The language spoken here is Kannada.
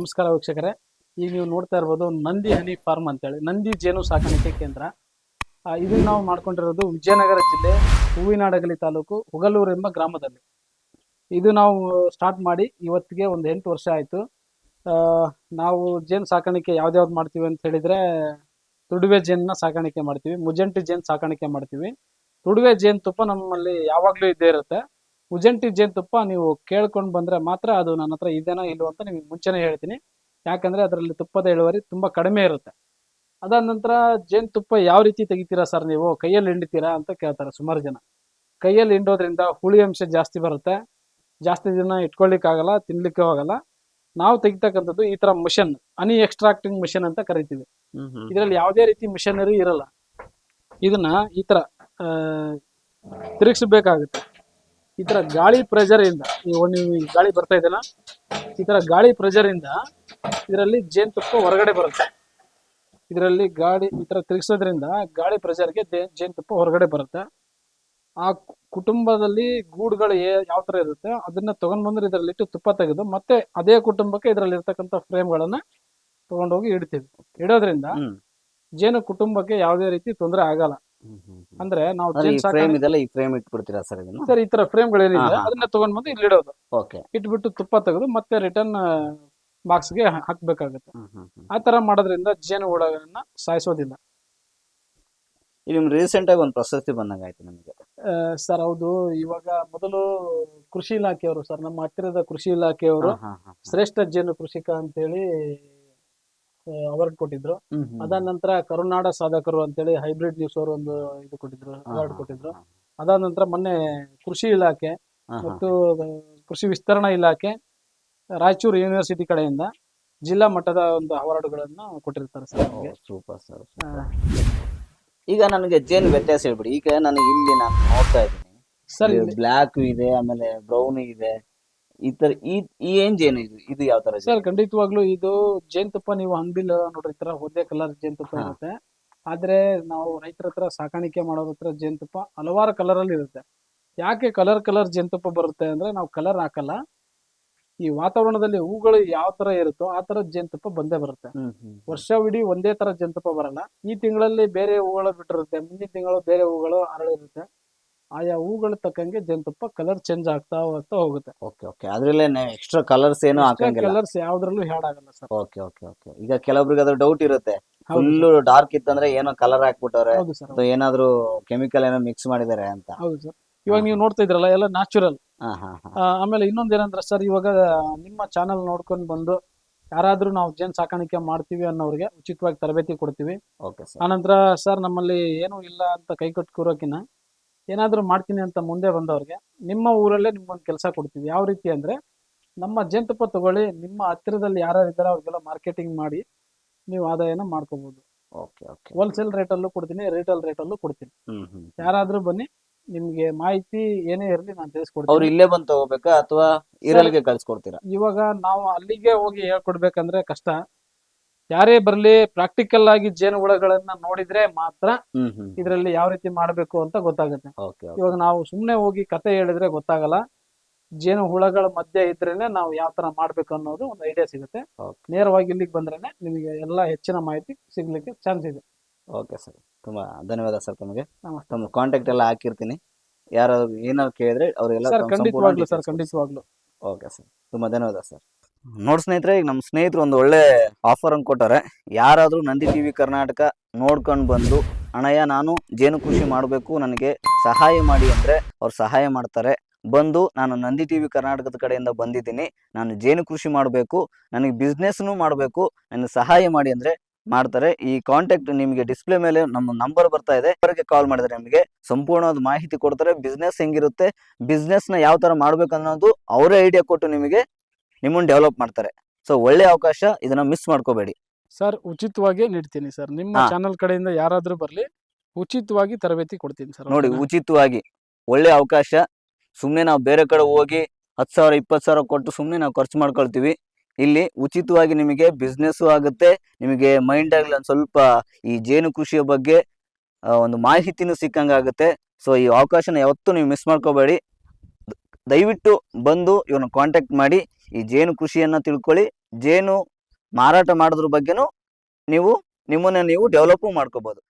ನಮಸ್ಕಾರ ವೀಕ್ಷಕರೇ. ಈಗ ನೀವು ನೋಡ್ತಾ ಇರ್ಬೋದು ನಂದಿ ಹನಿ ಫಾರ್ಮ್ ಅಂತೇಳಿ. ನಂದಿ ಜೇನು ಸಾಕಾಣಿಕೆ ಕೇಂದ್ರ. ಇದನ್ನು ನಾವು ಮಾಡ್ಕೊಂಡಿರೋದು ವಿಜಯನಗರ ಜಿಲ್ಲೆ ಹೂವಿನಾಡಗಲಿ ತಾಲೂಕು ಹುಗಲೂರು ಎಂಬ ಗ್ರಾಮದಲ್ಲಿ. ಇದು ನಾವು ಸ್ಟಾರ್ಟ್ ಮಾಡಿ ಇವತ್ತಿಗೆ ಒಂದು ಎಂಟು ವರ್ಷ ಆಯಿತು. ನಾವು ಜೇನು ಸಾಕಾಣಿಕೆ ಯಾವ್ದ್ಯಾವ್ದು ಮಾಡ್ತೀವಿ ಅಂತ ಹೇಳಿದ್ರೆ ತುಡುವೆ ಜೇನನ್ನ ಸಾಕಾಣಿಕೆ ಮಾಡ್ತೀವಿ, ಮುಜಂಟಿ ಜೇನು ಸಾಕಾಣಿಕೆ ಮಾಡ್ತೀವಿ. ತುಡುವೆ ಜೇನುತುಪ್ಪ ನಮ್ಮಲ್ಲಿ ಯಾವಾಗಲೂ ಇದ್ದೇ ಇರುತ್ತೆ. ಮುಜಂಟಿ ಜೇನುತುಪ್ಪ ನೀವು ಕೇಳ್ಕೊಂಡು ಬಂದ್ರೆ ಮಾತ್ರ ಅದು ನನ್ನ ಹತ್ರ ಇದೇನೋ ಇಲ್ವೋ ಅಂತ ನಿಮಗೆ ಮುಂಚೆನೇ ಹೇಳ್ತೀನಿ. ಯಾಕಂದ್ರೆ ಅದರಲ್ಲಿ ತುಪ್ಪದ ಇಳುವರಿ ತುಂಬಾ ಕಡಿಮೆ ಇರುತ್ತೆ. ಅದಾದ ನಂತರ ಜೇನುತುಪ್ಪ ಯಾವ ರೀತಿ ತೆಗಿತೀರಾ ಸರ್ ನೀವು? ಕೈಯಲ್ಲಿ ಹಿಂಡಿತೀರಾ ಅಂತ ಕೇಳ್ತಾರೆ ಸುಮಾರು ಜನ. ಕೈಯಲ್ಲಿ ಹಿಂಡೋದ್ರಿಂದ ಹುಳಿ ಅಂಶ ಜಾಸ್ತಿ ಬರುತ್ತೆ. ಜಾಸ್ತಿ ದಿನ ಇಟ್ಕೊಳ್ಳಿಕ್ಕಾಗಲ್ಲ ತಿನ್ಲಿಕ್ಕೆ ಹೋಗಲ್ಲ ನಾವು ತೆಗಿತಕ್ಕಂಥದ್ದು ಈ ತರ ಮಿಷನ್ ಅನಿ ಎಕ್ಸ್ಟ್ರಾಕ್ಟಿಂಗ್ ಮಿಷನ್ ಅಂತ ಕರಿತೀವಿ. ಇದರಲ್ಲಿ ಯಾವುದೇ ರೀತಿ ಮಿಷನರಿ ಇರಲ್ಲ. ಇದನ್ನ ಈ ತರ ತಿರುಗಿಸ್ಬೇಕಾಗುತ್ತೆ. ಈ ತರ ಗಾಳಿ ಪ್ರೆಷರ್ ಇಂದ ಈ ನೀವು ಗಾಳಿ ಬರ್ತಾ ಇದೆಯಲ್ಲ ಈ ತರ ಗಾಳಿ ಪ್ರೆಷರ್ ಇಂದ ಇದರಲ್ಲಿ ಜೇನುತುಪ್ಪ ಹೊರಗಡೆ ಬರುತ್ತೆ. ಇದರಲ್ಲಿ ಗಾಳಿ ಈ ತರ ತಿರುಗಿಸೋದ್ರಿಂದ ಗಾಳಿ ಪ್ರೆಷರ್ಗೆ ಜೇನುತುಪ್ಪ ಹೊರಗಡೆ ಬರುತ್ತೆ. ಆ ಕುಟುಂಬದಲ್ಲಿ ಗೂಡುಗಳು ಯಾವ ತರ ಇರುತ್ತೆ ಅದನ್ನ ತಗೊಂಡ್ ಬಂದ್ರೆ ಇದರಲ್ಲಿ ಇಟ್ಟು ತುಪ್ಪ ತೆಗೆದು ಮತ್ತೆ ಅದೇ ಕುಟುಂಬಕ್ಕೆ ಇದರಲ್ಲಿ ಇರ್ತಕ್ಕಂಥ ಫ್ರೇಮ್ಗಳನ್ನ ತಗೊಂಡೋಗಿ ಇಡ್ತೀವಿ. ಇಡೋದ್ರಿಂದ ಜೇನು ಕುಟುಂಬಕ್ಕೆ ಯಾವುದೇ ರೀತಿ ತೊಂದರೆ ಆಗಲ್ಲ. ಅಂದ್ರೆ ನಾವು ಈ ಫ್ರೇಮ್ ಇದೆಲ್ಲ ಈ ಫ್ರೇಮ್ ಇಟ್ಬಿಡ್ತೀರಾ ಸರ್ ಇದನ್ನ? ಸರ್ ಈ ತರ ಫ್ರೇಮ್ಗಳೇನಿದೆ ಗಳು ಹಾ. ಅದನ್ನ ತಗೊಂಡ್ ಬಂದು ಇಲ್ಲಿ ಇಡೋದು. ಓಕೆ. ಇಟ್ಬಿಟ್ಟು ತುಪ್ಪ ತೆಗೆದು ಮತ್ತೆ ರಿಟರ್ನ್ ಬಾಕ್ಸ್ಗೆ ಹಾಕ್ಬೇಕಾಗುತ್ತೆ. ಆ ತರ ಮಾಡೋದ್ರಿಂದ ಜೇನು ಹುಳಗಳನ್ನ ಸಾಯಿಸೋದಿಲ್ಲ. ಇದು ನಿಮ್ಗೆ ರೀಸೆಂಟ್ ಆಗಿ ಒಂದು ಪ್ರಶಸ್ತಿ ಬಂದಂಗ ಆಯ್ತು ನಿಮಗೆ. ಸರ್ ಹೌದು. ಇವಾಗ ಮೊದಲು ಕೃಷಿ ಇಲಾಖೆಯವರು ಸರ್ ನಮ್ಮ ಹತ್ತಿರದ ಕೃಷಿ ಇಲಾಖೆಯವರು ಶ್ರೇಷ್ಠ ಜೇನು ಕೃಷಿಕ ಅಂತೇಳಿ ಅವಾರ್ಡ್ ಕೊಟ್ಟಿದ್ರು. ಅದಾದ ನಂತರ ಕರುನಾಡ ಸಾಧಕರು ಅಂತೇಳಿ ಹೈಬ್ರಿಡ್ ನ್ಯೂಸ್ ಅವರು ಒಂದು ಇದು ಕೊಟ್ಟಿದ್ರು ಅವಾರ್ಡ್ ಕೊಟ್ಟಿದ್ರು. ಅದಾದ ನಂತರ ಮೊನ್ನೆ ಕೃಷಿ ಇಲಾಖೆ ಮತ್ತು ಕೃಷಿ ವಿಸ್ತರಣಾ ಇಲಾಖೆ ರಾಯಚೂರು ಯೂನಿವರ್ಸಿಟಿ ಕಡೆಯಿಂದ ಜಿಲ್ಲಾ ಮಟ್ಟದ ಒಂದು ಅವಾರ್ಡ್ಗಳನ್ನು ಕೊಟ್ಟಿರ್ತಾರೆ ಸರ್ ನಮಗೆ. ಸೂಪರ್ ಸರ್ ಈಗ ನನಗೆ ಜೇನ್ ವ್ಯತ್ಯಾಸ ಹೇಳ್ಬಿಡಿ. ಈಗ ನಾನು ಇಲ್ಲಿ ನಾನು ನೋಡ್ತಾ ಇದ್ದೀನಿ. ಸರ್ ಬ್ಲಾಕ್ ಬ್ಲ್ಯಾಕ್ ಇದೆ ಆಮೇಲೆ ಬ್ರೌನ್ ಇದೆ. ಈ ತರ ಈ ಈ ಏನ್ ಜೇನು ಇದು ಇದು ಯಾವ ತರ ಸರ್ ಖಂಡಿತವಾಗ್ಲೂ ಇದು ಜೇನುತುಪ್ಪ ನೀವು ಅಂಗಡಿಲಿ ನೋಡ್ರಿ ಈ ತರ ಒಂದೇ ಕಲರ್ ಜೇನುತುಪ್ಪ ಇರುತ್ತೆ. ಆದ್ರೆ ನಾವು ರೈತರ ಹತ್ರ ಸಾಕಾಣಿಕೆ ಮಾಡೋದ್ರ ಹತ್ರ ಜೇನುತುಪ್ಪ ಹಲವಾರು ಕಲರ್ ಅಲ್ಲಿ ಇರುತ್ತೆ. ಯಾಕೆ ಕಲರ್ ಕಲರ್ ಜೇನುತುಪ್ಪ ಬರುತ್ತೆ ಅಂದ್ರೆ ನಾವು ಕಲರ್ ಹಾಕಲ್ಲ. ಈ ವಾತಾವರಣದಲ್ಲಿ ಹೂಗಳು ಯಾವ ತರ ಇರುತ್ತೋ ಆ ತರ ಜೇನುತುಪ್ಪ ಬಂದೇ ಬರುತ್ತೆ. ವರ್ಷವಿಡೀ ಒಂದೇ ತರ ಜೇನುತುಪ್ಪ ಬರಲ್ಲ. ಈ ತಿಂಗಳಲ್ಲಿ ಬೇರೆ ಹೂಗಳು ಬಿಟ್ಟಿರುತ್ತೆ ಮುಂದಿನ ತಿಂಗಳು ಬೇರೆ ಹೂಗಳು ಅರಳಿರುತ್ತೆ. ಆಯಾ ಹೂಗಳ ತಕ್ಕಂಗೆ ಜೇನುತುಪ್ಪ ಕಲರ್ ಚೇಂಜ್ ಆಗ್ತಾ ಹೋಗ್ತಾ ಹೋಗುತ್ತೆ. ಓಕೆ ಓಕೆ ಅದ್ರಲ್ಲೇ ಎಕ್ಸ್ಟ್ರಾ ಕಲರ್ಸ್ ಏನು ಹಾಕಂಗಿಲ್ಲ. ಕಲರ್ಸ್ ಯಾವ್ದ್ರಲ್ಲೂ ಹ್ಯಾಡ್ ಆಗಲ್ಲ ಸರ್ ಓಕೆ ಓಕೆ ಓಕೆ ಈಗ ಕೆಲವೊಬ್ರಿಗೆ ಅದ್ರ ಡೌಟ್ ಇರುತ್ತೆ. ಹೌದು ಫುಲ್ ಡಾರ್ಕ್ ಇತ್ತಂದ್ರೆ ಏನೋ ಕಲರ್ ಹಾಕ್ಬಿಟ್ಟವ್ರೆ. ಹೌದು ಸರ್ ಅಥವಾ ಏನಾದ್ರು ಕೆಮಿಕಲ್ ಏನೋ ಮಿಕ್ಸ್ ಮಾಡಿದಾರೆ ಅಂತ. ಹೌದು ಸರ್ ಇವಾಗ ನೀವು ನೋಡ್ತಾ ಇದ್ರಲ್ಲ ಎಲ್ಲ ನ್ಯಾಚುರಲ್ ಹಾ ಹಾ ಹಾ. ಆಮೇಲೆ ಇನ್ನೊಂದ್ ಏನಂದ್ರೆ ಸರ್ ಇವಾಗ ನಿಮ್ಮ ಚಾನಲ್ ನೋಡ್ಕೊಂಡು ಬಂದು ಯಾರಾದ್ರೂ ನಾವು ಜೇನ್ ಸಾಕಾಣಿಕೆ ಮಾಡ್ತೀವಿ ಅನ್ನೋರಿಗೆ ಉಚಿತವಾಗಿ ತರಬೇತಿ ಕೊಡ್ತೀವಿ. ಓಕೆ ಸರ್ ಆನಂತರ ಸರ್ ನಮ್ಮಲ್ಲಿ ಏನೂ ಇಲ್ಲ ಅಂತ ಕೈ ಕಟ್ ಕೂರೋಕಿನ ಏನಾದ್ರೂ ಮಾಡ್ತೀನಿ ಅಂತ ಮುಂದೆ ಬಂದವ್ರಿಗೆ ನಿಮ್ಮ ಊರಲ್ಲೇ ನಿಮ್ಗೊಂದು ಕೆಲಸ ಕೊಡ್ತೀವಿ. ಯಾವ ರೀತಿ ಅಂದ್ರೆ ನಮ್ಮ ಜೇನುತುಪ್ಪ ತಗೊಳ್ಳಿ ನಿಮ್ಮ ಹತ್ತಿರದಲ್ಲಿ ಯಾರ್ಯಾರು ಇದ್ದಾರೆ ಅವ್ರಿಗೆಲ್ಲ ಮಾರ್ಕೆಟಿಂಗ್ ಮಾಡಿ ನೀವು ಆದಾಯನ ಮಾಡ್ಕೋಬಹುದು ಓಕೆ ಓಕೆ. ಹೋಲ್ಸೇಲ್ ರೇಟಲ್ಲೂ ಕೊಡ್ತೀನಿ ರಿಟೇಲ್ ರೇಟಲ್ಲೂ ಕೊಡ್ತೀನಿ. ಯಾರಾದರೂ ಬನ್ನಿ ನಿಮ್ಗೆ ಮಾಹಿತಿ ಏನೇ ಇರಲಿ ನಾನು ಅವ್ರು ತಿಳಿಸ್ಕೊಡ್ತೀನಿ ಇಲ್ಲೇ ಬಂದು ತಗೋಬೇಕಾ ಅಥವಾ ಇರಲಿಗೆ ಕಳ್ಸಿಕೊಡ್ತೀರಾ? ಇವಾಗ ನಾವು ಅಲ್ಲಿಗೆ ಹೋಗಿ ಹೇಳ್ಕೊಡ್ಬೇಕಂದ್ರೆ ಕಷ್ಟ. ಯಾರೇ ಬರ್ಲಿ ಪ್ರಾಕ್ಟಿಕಲ್ ಆಗಿ ಜೇನು ಹುಳಗಳನ್ನ ನೋಡಿದ್ರೆ ಮಾತ್ರ ಇದರಲ್ಲಿ ಯಾವ ರೀತಿ ಮಾಡಬೇಕು ಅಂತ ಗೊತ್ತಾಗುತ್ತೆ. ಇವಾಗ ನಾವು ಸುಮ್ಮನೆ ಹೋಗಿ ಕತೆ ಹೇಳಿದ್ರೆ ಗೊತ್ತಾಗಲ್ಲ. ಜೇನು ಹುಳಗಳ ಮಧ್ಯೆ ಇದ್ರೇನೆ ನಾವು ಯಾವ ತರ ಮಾಡ್ಬೇಕು ಅನ್ನೋದು ಒಂದು ಐಡಿಯಾ ಸಿಗುತ್ತೆ. ನೇರವಾಗಿ ಇಲ್ಲಿಗೆ ಬಂದ್ರೇನೆ ನಿಮಗೆ ಎಲ್ಲ ಹೆಚ್ಚಿನ ಮಾಹಿತಿ ಸಿಗ್ಲಿಕ್ಕೆ ಚಾನ್ಸ್ ಇದೆ. Okay sir. ತುಂಬಾ ಧನ್ಯವಾದ ಸರ್ ತಮಗೆ. ನಮಸ್ತೆ. ತಮ್ಮ ಕಾಂಟ್ಯಾಕ್ಟ್ ಎಲ್ಲ ಹಾಕಿರ್ತೀನಿ. ಯಾರಾದ್ರು ಏನಾದ್ರು ಕೇಳಿದ್ರೆ ಅವರೆಲ್ಲ ಸರ್ ಖಂಡಿತವಾಗ್ಲು ಸರ್ ಖಂಡಿತವಾಗ್ಲು. Okay sir. ತುಂಬಾ ಧನ್ಯವಾದ ಸರ್. ನೋಡಿ ಸ್ನೇಹಿತರೆ, ಈಗ ನಮ್ಮ ಸ್ನೇಹಿತರು ಒಂದು ಒಳ್ಳೆ ಆಫರ್ ಅನ್ನು ಕೊಟ್ಟಾರೆ ಯಾರಾದರೂ ನಂದಿ ಟಿವಿ ಕರ್ನಾಟಕ ನೋಡ್ಕೊಂಡು ಬಂದು, ಅಣ್ಣಯ್ಯ, ನಾನು ಜೇನು ಕೃಷಿ ಮಾಡಬೇಕು, ನನಗೆ ಸಹಾಯ ಮಾಡಿ ಅಂದರೆ ಅವ್ರು ಸಹಾಯ ಮಾಡ್ತಾರೆ. ಬಂದು, ನಾನು ನಂದಿ ಟಿವಿ ಕರ್ನಾಟಕದ ಕಡೆಯಿಂದ ಬಂದಿದ್ದೀನಿ, ನಾನು ಜೇನು ಕೃಷಿ ಮಾಡಬೇಕು, ನನಗೆ ಬಿಸ್ನೆಸ್ನು ಮಾಡಬೇಕು, ನನಗೆ ಸಹಾಯ ಮಾಡಿ ಅಂದರೆ ಮಾಡ್ತಾರೆ. ಈ ಕಾಂಟ್ಯಾಕ್ಟ್ ನಿಮಗೆ ಡಿಸ್ಪ್ಲೇ ಮೇಲೆ ನಮ್ಮ ನಂಬರ್ ಬರ್ತಾ ಇದೆ. ಅವರಿಗೆ ಕಾಲ್ ಮಾಡಿದ್ರೆ ನಿಮಗೆ ಸಂಪೂರ್ಣವಾದ ಮಾಹಿತಿ ಕೊಡ್ತಾರೆ. ಬಿಸ್ನೆಸ್ ಹೆಂಗಿರುತ್ತೆ ಬಿಸ್ನೆಸ್ನ ಯಾವ ಥರ ಮಾಡ್ಬೇಕು ಅನ್ನೋದು ಅವರೇ ಐಡಿಯಾ ಕೊಟ್ಟು ನಿಮಗೆ ನಿಮ್ಮನ್ನು ಡೆವಲಪ್ ಮಾಡ್ತಾರೆ. ಸೊ ಒಳ್ಳೆ ಅವಕಾಶ ಇದನ್ನ ಮಿಸ್ ಮಾಡ್ಕೋಬೇಡಿ. ಸರ್ ಉಚಿತವಾಗಿ ನೀಡ್ತೀನಿ ಸರ್ ನಿಮ್ಮ ಹಾ. ಚಾನಲ್ ಕಡೆಯಿಂದ ಯಾರಾದ್ರೂ ಬರ್ಲಿ ಉಚಿತವಾಗಿ ತರಬೇತಿ ಕೊಡ್ತೀನಿ ಸರ್ ನೋಡಿ? ಉಚಿತವಾಗಿ ಒಳ್ಳೆ ಅವಕಾಶ. ಸುಮ್ಮನೆ ನಾವು ಬೇರೆ ಕಡೆ ಹೋಗಿ ಹತ್ತು ಸಾವಿರ ಇಪ್ಪತ್ತು ಸಾವಿರ ಕೊಟ್ಟು ಸುಮ್ಮನೆ ನಾವು ಖರ್ಚು ಮಾಡ್ಕೊಳ್ತೀವಿ. ಇಲ್ಲಿ ಉಚಿತವಾಗಿ ನಿಮಗೆ ಬಿಸ್ನೆಸ್ಸು ಆಗುತ್ತೆ. ನಿಮಗೆ ಮೈಂಡ್ ಆಗಲಿ ಒಂದು ಸ್ವಲ್ಪ ಈ ಜೇನು ಕೃಷಿಯ ಬಗ್ಗೆ ಆ, ಒಂದು ಮಾಹಿತಿನೂ ಸಿಕ್ಕಂಗಾಗುತ್ತೆ ಸೊ ಈ ಅವಕಾಶನ ಯಾವತ್ತೂ ನೀವು ಮಿಸ್ ಮಾಡ್ಕೋಬೇಡಿ. ದಯವಿಟ್ಟು ಬಂದು ಇವ್ರನ್ನ ಕಾಂಟ್ಯಾಕ್ಟ್ ಮಾಡಿ. ಈ ಜೇನು ಕೃಷಿಯನ್ನು ತಿಳ್ಕೊಳ್ಳಿ. ಜೇನು ಮಾರಾಟ ಮಾಡೋದ್ರ ಬಗ್ಗೆನೂ ನೀವು ನಿಮ್ಮನ್ನ ನೀವು ಡೆವಲಪ್ ಮಾಡ್ಕೋಬಹುದು